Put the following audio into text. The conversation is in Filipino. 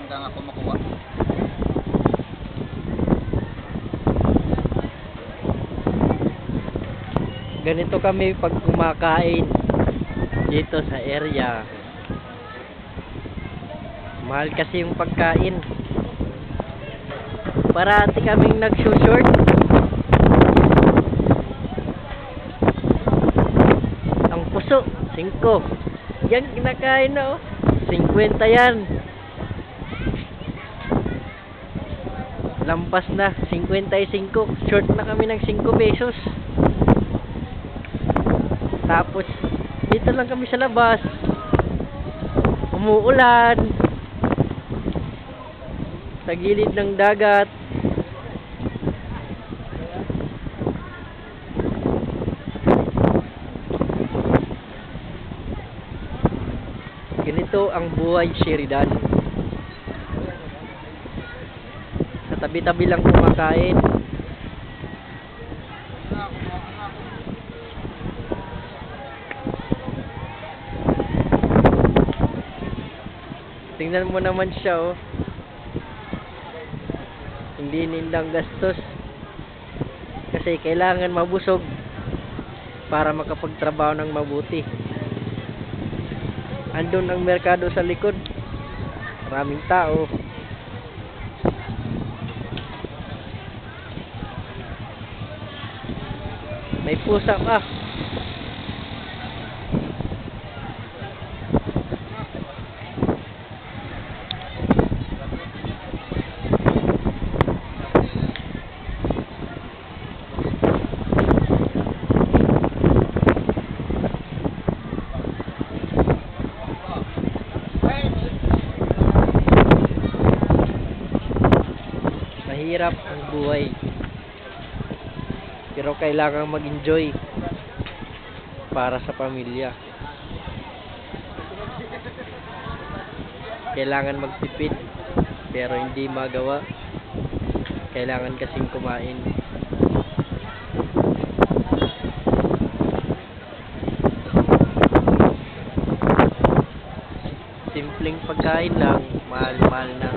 hanggang ako makuha. Ganito kami pag kumakain dito sa area. Mahal kasi yung pagkain. Parati kaming nagsushort. Ang puso, 5. Yan kinakain na oh. 50 yan. Lampas na, 55. Short na kami ng 5 pesos. Tapos, dito lang kami sa labas. Umuulan. Sa gilid ng dagat. Ganito ang buhay Sheridan. Sa tabi-tabi lang kumakain. Tingnan mo naman siya oh. Hindi nilang gastos. Kasi kailangan mabusog para makapagtrabaho ng mabuti. Andun ang merkado sa likod. Maraming tao. May pusa pa. Mahirap ang buhay. Pero kailangan mag-enjoy para sa pamilya. Kailangan magtipid pero hindi magawa. Kailangan kasing kumain. Simpleng pagkain lang, mahal-mahal na.